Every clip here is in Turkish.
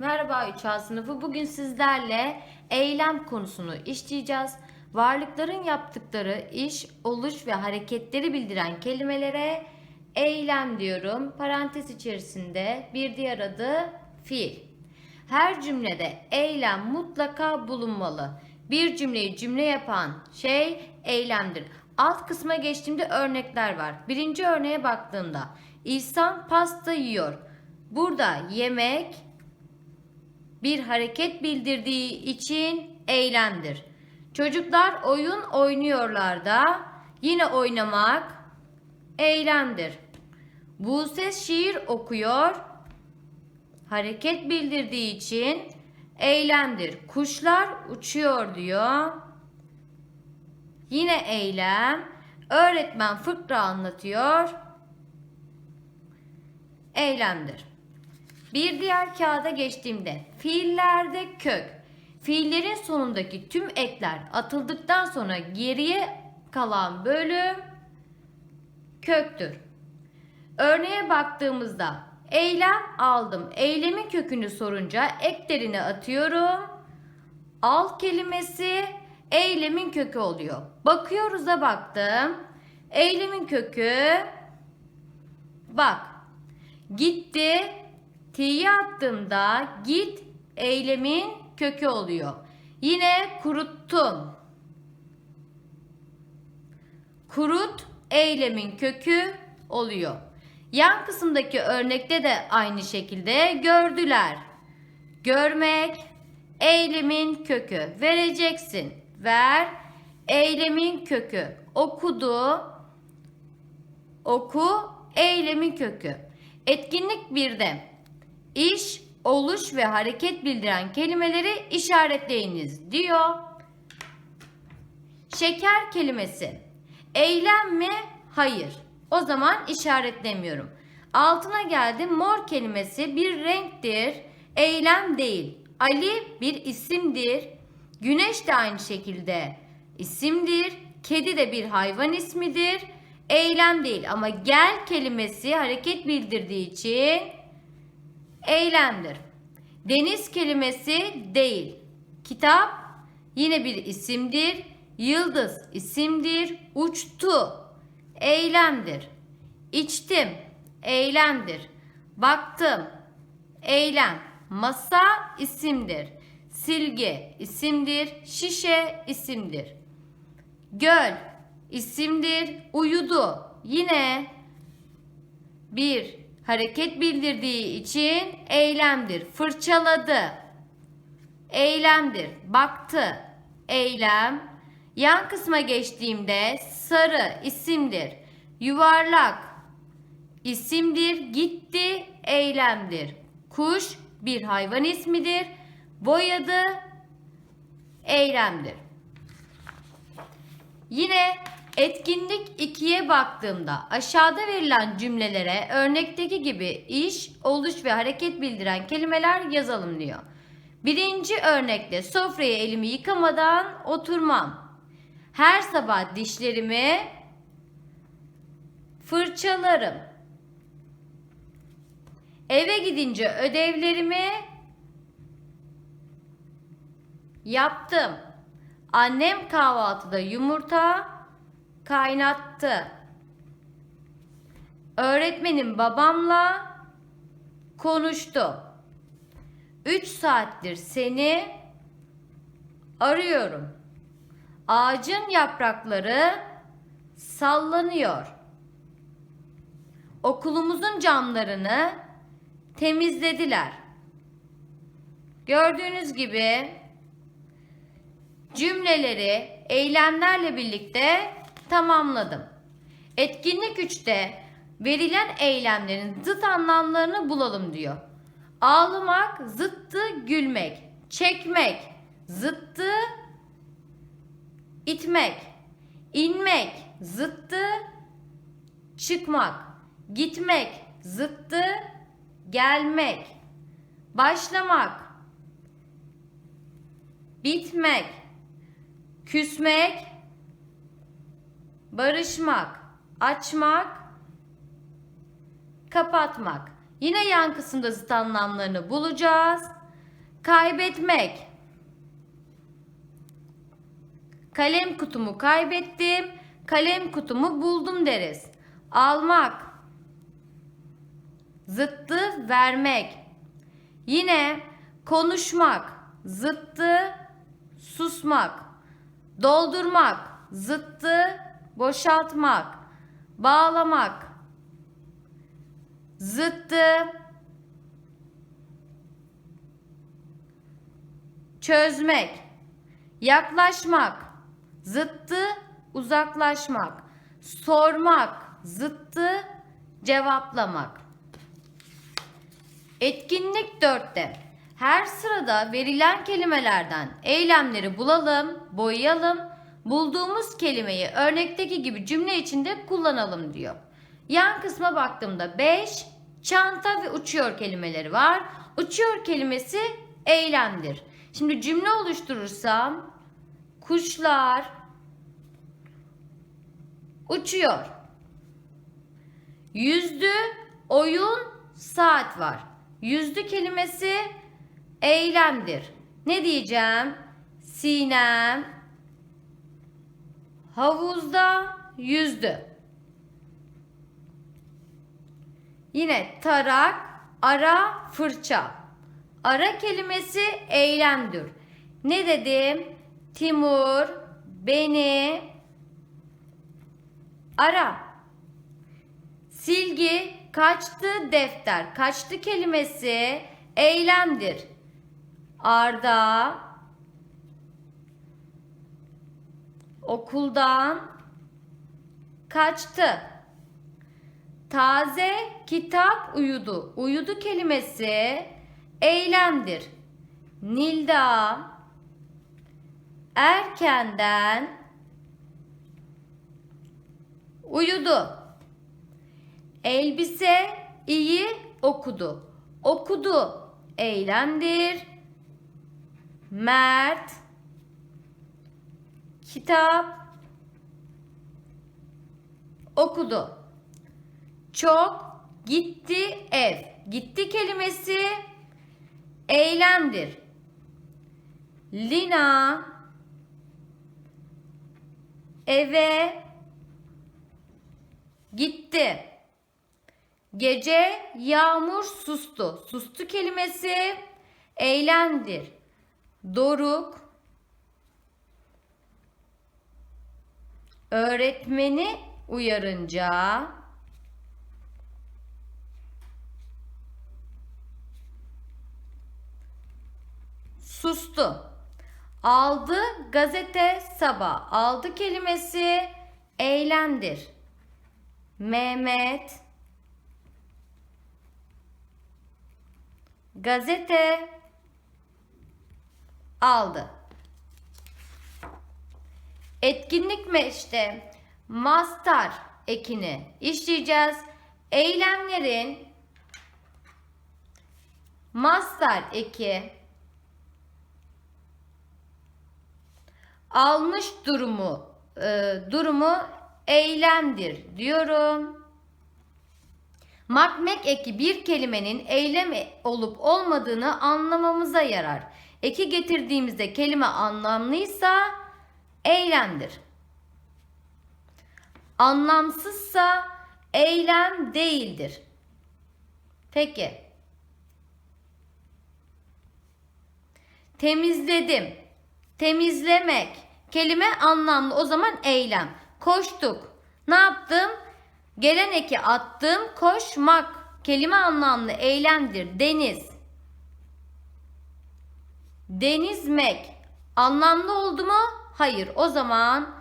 Merhaba 3A sınıfı. Bugün sizlerle eylem konusunu işleyeceğiz. Varlıkların yaptıkları iş, oluş ve hareketleri bildiren kelimelere eylem diyorum. Parantez içerisinde bir diğer adı fiil. Her cümlede eylem mutlaka bulunmalı. Bir cümleyi cümle yapan şey eylemdir. Alt kısma geçtiğimde örnekler var. Birinci örneğe baktığımda İhsan pasta yiyor. Burada yemek bir hareket bildirdiği için eylemdir. Çocuklar oyun oynuyorlar da yine oynamak eylemdir. Buse şiir okuyor. Hareket bildirdiği için eylemdir. Kuşlar uçuyor diyor. Yine eylem. Öğretmen fıkra anlatıyor. Eylemdir. Bir diğer kağıda geçtiğimde fiillerde kök. Fiillerin sonundaki tüm ekler atıldıktan sonra geriye kalan bölüm köktür. Örneğe baktığımızda eylem aldım. Eylemin kökünü sorunca eklerini atıyorum. Al kelimesi eylemin kökü oluyor. Bakıyoruz da baktım. Eylemin kökü bak gitti T'yi attığımda git eylemin kökü oluyor. Yine kuruttum. Kurut eylemin kökü oluyor. Yan kısımdaki örnekte de aynı şekilde gördüler. Görmek eylemin kökü. Vereceksin. Ver eylemin kökü. Okudu. Oku eylemin kökü. Etkinlik 1'de iş, oluş ve hareket bildiren kelimeleri işaretleyiniz diyor. Şeker kelimesi. Eylem mi? Hayır. O zaman işaretlemiyorum. Altına geldim. Mor kelimesi bir renktir. Eylem değil. Ali bir isimdir. Güneş de aynı şekilde isimdir. Kedi de bir hayvan ismidir. Eylem değil ama gel kelimesi hareket bildirdiği için eylemdir. Deniz kelimesi değil. Kitap yine bir isimdir. Yıldız isimdir. Uçtu eylemdir. İçtim eylemdir. Baktım eylem. Masa isimdir. Silgi isimdir. Şişe isimdir. Göl isimdir. Uyudu yine bir hareket bildirdiği için eylemdir. Fırçaladı. Eylemdir. Baktı. Eylem. Yan kısma geçtiğimde sarı isimdir. Yuvarlak isimdir. Gitti eylemdir. Kuş bir hayvan ismidir. Boyadı eylemdir. Yine etkinlik 2'ye baktığımda aşağıda verilen cümlelere örnekteki gibi iş, oluş ve hareket bildiren kelimeler yazalım diyor. Birinci örnekte sofraya elimi yıkamadan oturmam. Her sabah dişlerimi fırçalarım. Eve gidince ödevlerimi yaptım. Annem kahvaltıda yumurta kaynattı. Öğretmenim babamla konuştu. 3 saattir seni arıyorum. Ağacın yaprakları sallanıyor. Okulumuzun camlarını temizlediler. Gördüğünüz gibi cümleleri eylemlerle birlikte tamamladım. Etkinlik 3'te verilen eylemlerin zıt anlamlarını bulalım diyor. Ağlamak zıttı gülmek, çekmek zıttı itmek, inmek zıttı çıkmak, gitmek zıttı gelmek, başlamak, bitmek, küsmek, barışmak, açmak, kapatmak. Yine yan kısımda zıt anlamlarını bulacağız. Kaybetmek. Kalem kutumu kaybettim. Kalem kutumu buldum deriz. Almak. Zıttı vermek. Yine konuşmak. Zıttı susmak. Doldurmak. Zıttı boşaltmak. Bağlamak. Zıttı çözmek. Yaklaşmak. Zıttı uzaklaşmak. Sormak. Zıttı cevaplamak. Etkinlik 4'te her sırada verilen kelimelerden eylemleri bulalım, boyayalım, bulduğumuz kelimeyi örnekteki gibi cümle içinde kullanalım diyor. Yan kısma baktığımda 5 çanta ve uçuyor kelimeleri var. Uçuyor kelimesi eylemdir. Şimdi cümle oluşturursam kuşlar uçuyor. Yüzdü oyun saat var. Yüzdü kelimesi eylemdir. Ne diyeceğim? Sinem havuzda yüzdü. Yine tarak, ara, fırça. Ara kelimesi eylemdir. Ne dedim? Timur beni ara. Silgi kaçtı defter. Kaçtı kelimesi eylemdir. Arda okuldan kaçtı. Taze kitap uyudu. Uyudu kelimesi eylemdir. Nilda erkenden uyudu. Elbise iyi okudu. Okudu eylemdir. Mert kitap okudu. Çok gitti ev. Gitti kelimesi eylemdir. Lina eve gitti. Gece yağmur sustu. Sustu kelimesi eylemdir. Doruk öğretmeni uyarınca sustu. Aldı gazete sabah. Aldı kelimesi eylemdir. Mehmet gazete aldı. Etkinlik meşte master ekini işleyeceğiz. Eylemlerin master eki almış durumu e, durumu eylemdir diyorum. Makmek eki bir kelimenin eylem olup olmadığını anlamamıza yarar. Eki getirdiğimizde kelime anlamlıysa eylemdir. Anlamsızsa eylem değildir. Peki. Temizledim. Temizlemek. Kelime anlamlı o zaman eylem. Koştuk. Ne yaptım? Gelen eki attım. Koşmak. Kelime anlamlı eylemdir. Deniz. Denizmek. Anlamlı oldu mu? Hayır. O zaman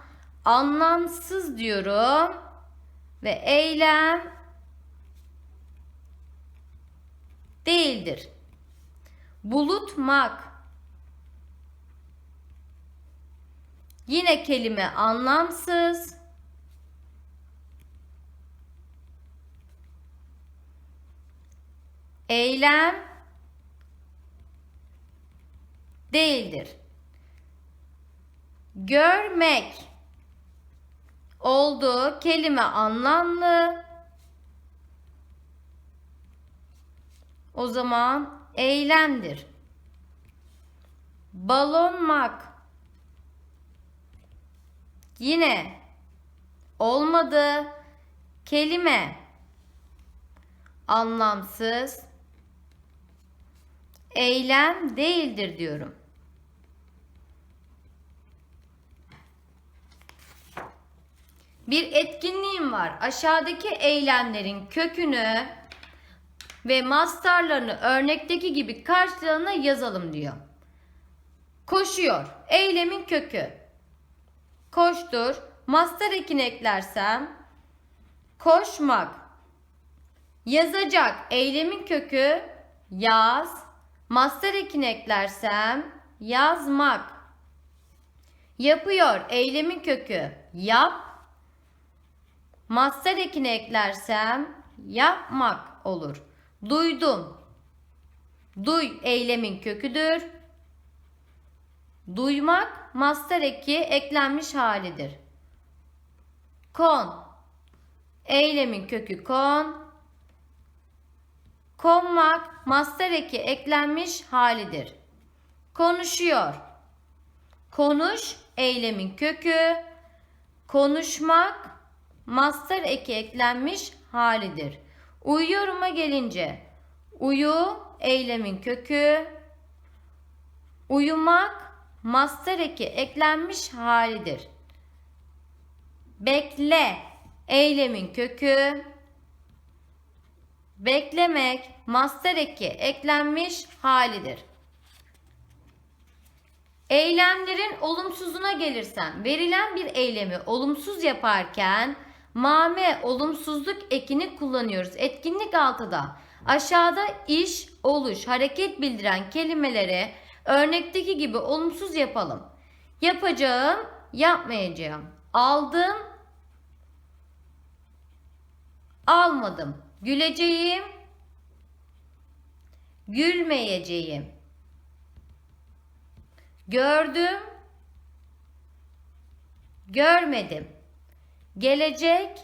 anlamsız diyorum. Ve eylem değildir. Bulutmak. Yine kelime anlamsız. Eylem değildir. Görmek oldu kelime anlamlı. O zaman eylemdir. balonmak. Yine olmadı. Kelime anlamsız. Eylem değildir diyorum. Bir etkinliğim var. Aşağıdaki eylemlerin kökünü ve mastarlarını örnekteki gibi karşılığına yazalım diyor. Koşuyor. Eylemin kökü. Koştur. Mastar ekini eklersem koşmak. Yazacak. Eylemin kökü yaz. Mastar ekini eklersem yazmak. Yapıyor. Eylemin kökü yap. Mastar ekini eklersem yapmak olur. Duydum. Duy eylemin köküdür. Duymak mastar eki eklenmiş halidir. Kon. Eylemin kökü kon. Konmak mastar eki eklenmiş halidir. Konuşuyor. Konuş eylemin kökü. Konuşmak mastar eki eklenmiş halidir. Uyuyorum'a gelince uyu eylemin kökü. Uyumak mastar eki eklenmiş halidir. Bekle eylemin kökü. Beklemek mastar eki eklenmiş halidir. Eylemlerin olumsuzuna gelirsem verilen bir eylemi olumsuz yaparken mame olumsuzluk ekini kullanıyoruz. Etkinlik 6'da aşağıda iş, oluş, hareket bildiren kelimeleri örnekteki gibi olumsuz yapalım. Yapacağım, yapmayacağım. Aldım, almadım. Güleceğim, gülmeyeceğim. Gördüm, görmedim. Gelecek,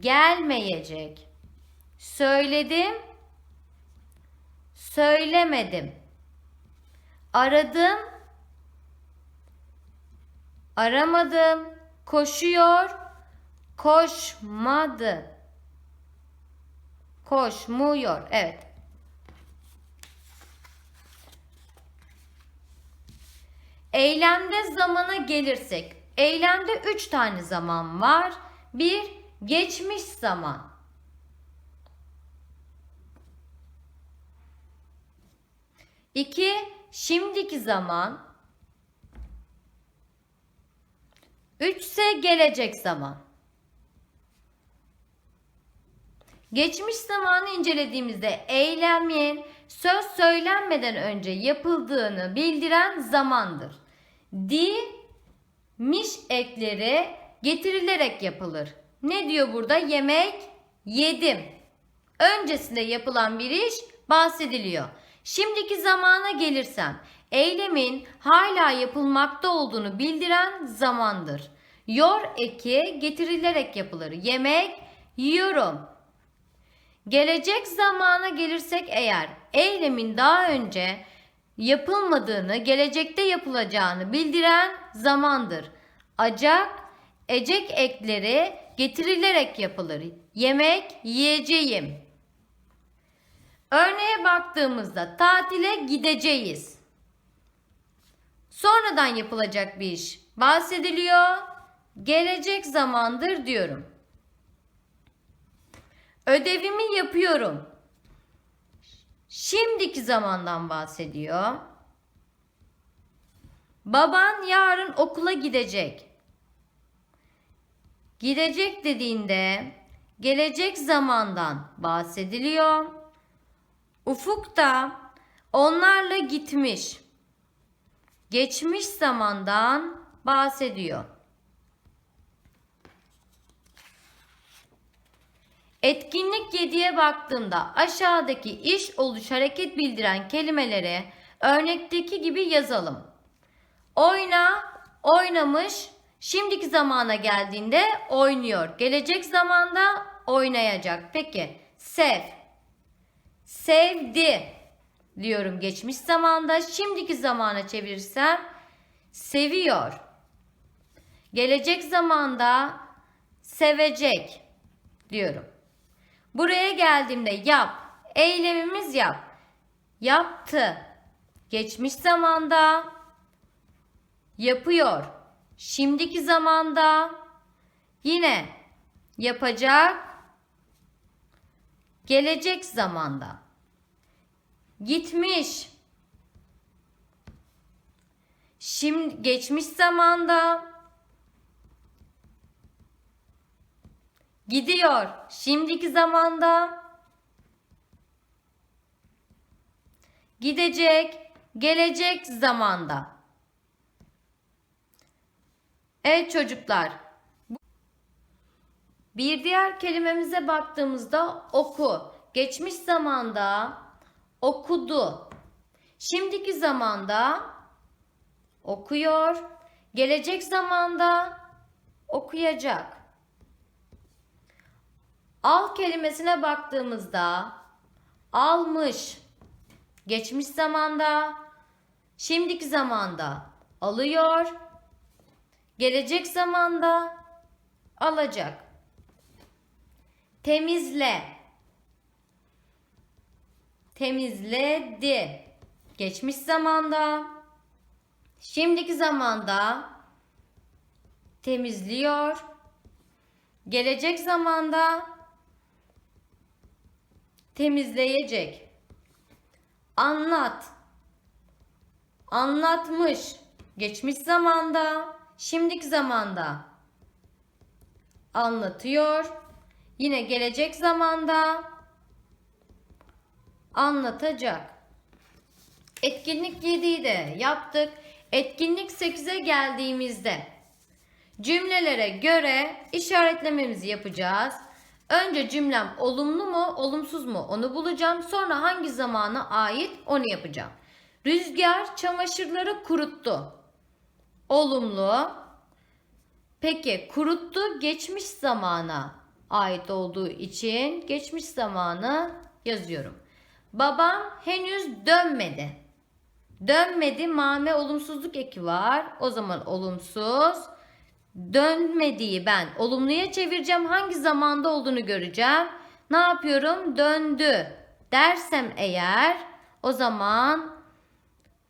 gelmeyecek. Söyledim, söylemedim. Aradım, aramadım. Koşuyor, koşmadı. Koşmuyor. Evet. Eylemde zamana gelirsek, eylemde 3 tane zaman var. Bir, geçmiş zaman. İki, şimdiki zaman. Üç ise gelecek zaman. Geçmiş zamanı incelediğimizde eylemin söz söylenmeden önce yapıldığını bildiren zamandır. Di, miş ekleri getirilerek yapılır. Ne diyor burada? Yemek, yedim. Öncesinde yapılan bir iş bahsediliyor. Şimdiki zamana gelirsem, eylemin hala yapılmakta olduğunu bildiren zamandır. Yor eki getirilerek yapılır. Yemek, yiyorum. Gelecek zamana gelirsek eğer eylemin daha önce yapılmadığını, gelecekte yapılacağını bildiren zamandır. Acak, ecek ekleri getirilerek yapılır. Yemek, yiyeceğim. Örneğe baktığımızda tatile gideceğiz. Sonradan yapılacak bir iş bahsediliyor. Gelecek zamandır diyorum. Ödevimi yapıyorum. Şimdiki zamandan bahsediyor. Baban yarın okula gidecek. Gidecek dediğinde gelecek zamandan bahsediliyor. Ufuk da onlarla gitmiş. Geçmiş zamandan bahsediyor. Etkinlik 7'ye baktığımda aşağıdaki iş oluş hareket bildiren kelimeleri örnekteki gibi yazalım. Oyna, oynamış, şimdiki zamana geldiğinde oynuyor. Gelecek zamanda oynayacak. Peki sev, sevdi, diyorum geçmiş zamanda. Şimdiki zamana çevirirsem seviyor. Gelecek zamanda sevecek diyorum. Buraya geldiğimde yap. Eylemimiz yap. Yaptı. Geçmiş zamanda yapıyor. Şimdiki zamanda yine yapacak. Gelecek zamanda gitmiş. Şimdi geçmiş zamanda gidiyor. Şimdiki zamanda gidecek. Gelecek zamanda. Evet çocuklar. Bir diğer kelimemize baktığımızda oku. Geçmiş zamanda okudu. Şimdiki zamanda okuyor. Gelecek zamanda okuyacak. Al kelimesine baktığımızda almış. Geçmiş zamanda, şimdiki zamanda alıyor. Gelecek zamanda alacak. Temizle. Temizledi. Geçmiş zamanda, şimdiki zamanda temizliyor. Gelecek zamanda temizleyecek. Anlat. Anlatmış. Geçmiş zamanda, şimdiki zamanda anlatıyor. Yine gelecek zamanda anlatacak. Etkinlik 7'yi de yaptık. Etkinlik 8'e geldiğimizde cümlelere göre işaretlememizi yapacağız. Önce cümlem olumlu mu, olumsuz mu onu bulacağım. Sonra hangi zamana ait onu yapacağım. Rüzgar çamaşırları kuruttu. Olumlu. Peki kuruttu geçmiş zamana ait olduğu için geçmiş zamanı yazıyorum. Babam henüz dönmedi. Dönmedi mame olumsuzluk eki var. O zaman olumsuz. Dönmediği ben olumluya çevireceğim. Hangi zamanda olduğunu göreceğim. Ne yapıyorum? Döndü dersem eğer o zaman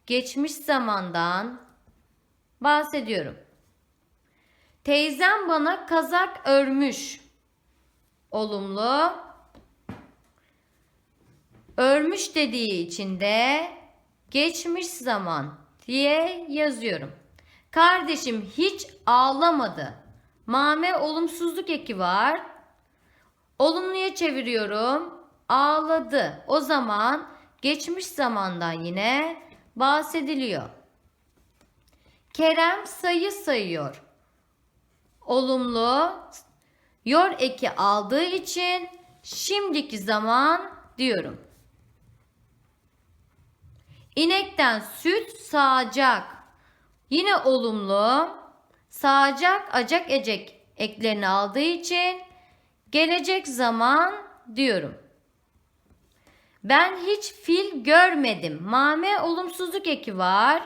geçmiş zamandan bahsediyorum. Teyzem bana kazak örmüş. Olumlu. Örmüş dediği için de geçmiş zaman diye yazıyorum. Kardeşim hiç ağlamadı. Mame olumsuzluk eki var. Olumluya çeviriyorum. Ağladı. O zaman geçmiş zamandan yine bahsediliyor. Kerem sayı sayıyor. Olumlu. Yor eki aldığı için şimdiki zaman diyorum. İnekten süt sağacak. Yine olumlu. Sağacak, acak, ecek eklerini aldığı için gelecek zaman diyorum. Ben hiç fil görmedim. Mame olumsuzluk eki var.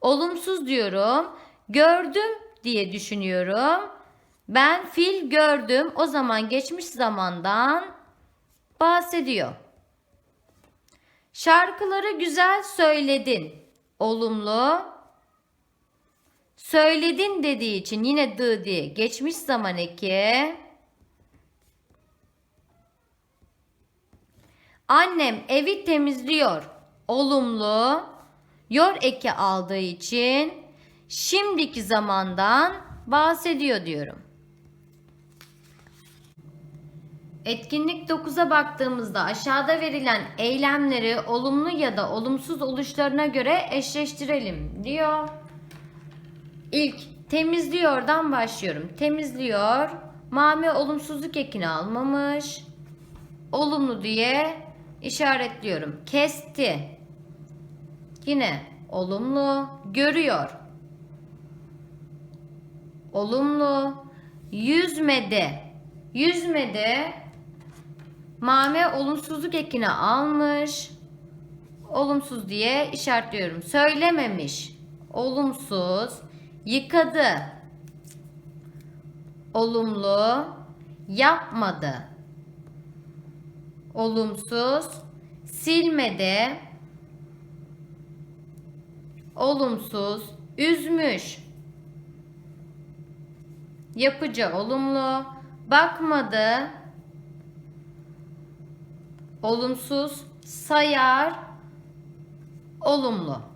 Olumsuz diyorum. Gördüm diye düşünüyorum. Ben fil gördüm. O zaman geçmiş zamandan bahsediyor. Şarkıları güzel söyledin. Olumlu. Söyledin dediği için yine dı diye geçmiş zaman eki. Annem evi temizliyor. Olumlu. Yor eki aldığı için şimdiki zamandan bahsediyor diyorum. Etkinlik 9'a baktığımızda aşağıda verilen eylemleri olumlu ya da olumsuz oluşlarına göre eşleştirelim diyor. İlk temizliyordan başlıyorum. Temizliyor. Mame olumsuzluk ekini almamış. Olumlu diye işaretliyorum. Kesti. Yine olumlu. Görüyor. Olumlu. Yüzmedi. Yüzmedi. Mame olumsuzluk ekini almış. olumsuz diye işaretliyorum. Söylememiş. Olumsuz. Yıkadı. Olumlu. Yapmadı. Olumsuz. Silmedi. Olumsuz. Üzmüş. Yapıcı olumlu. Bakmadı. Olumsuz. Sayar. Olumlu.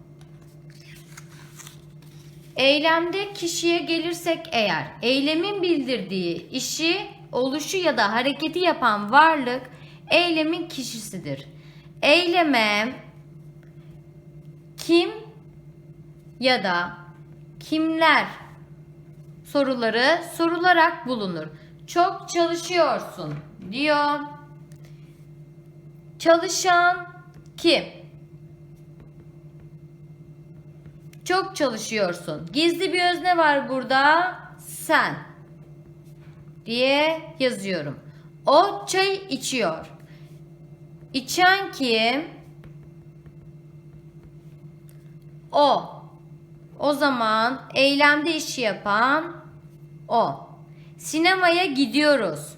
Eylemde kişiye gelirsek eğer eylemin bildirdiği işi, oluşu ya da hareketi yapan varlık eylemin kişisidir. Eyleme kim ya da kimler soruları sorularak bulunur. Çok çalışıyorsun diyor. Çalışan kim? Çok çalışıyorsun. Gizli bir özne var burada. Sen. Diye yazıyorum. O çay içiyor. İçen kim? O. O zaman eylemde işi yapan o. Sinemaya gidiyoruz.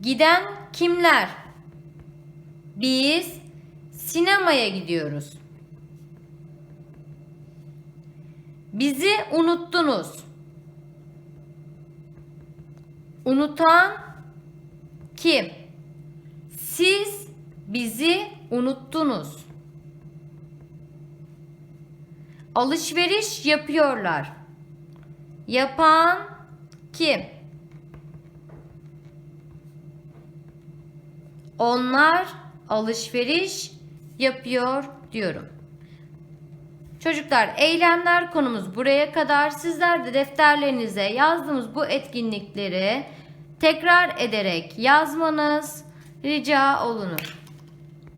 Giden kimler? Biz sinemaya gidiyoruz. Bizi unuttunuz. Unutan kim? Siz bizi unuttunuz. Alışveriş yapıyorlar. Yapan kim? Onlar alışveriş yapıyor diyorum. Çocuklar eylemler konumuz buraya kadar. Sizler de defterlerinize yazdığımız bu etkinlikleri tekrar ederek yazmanız rica olunur.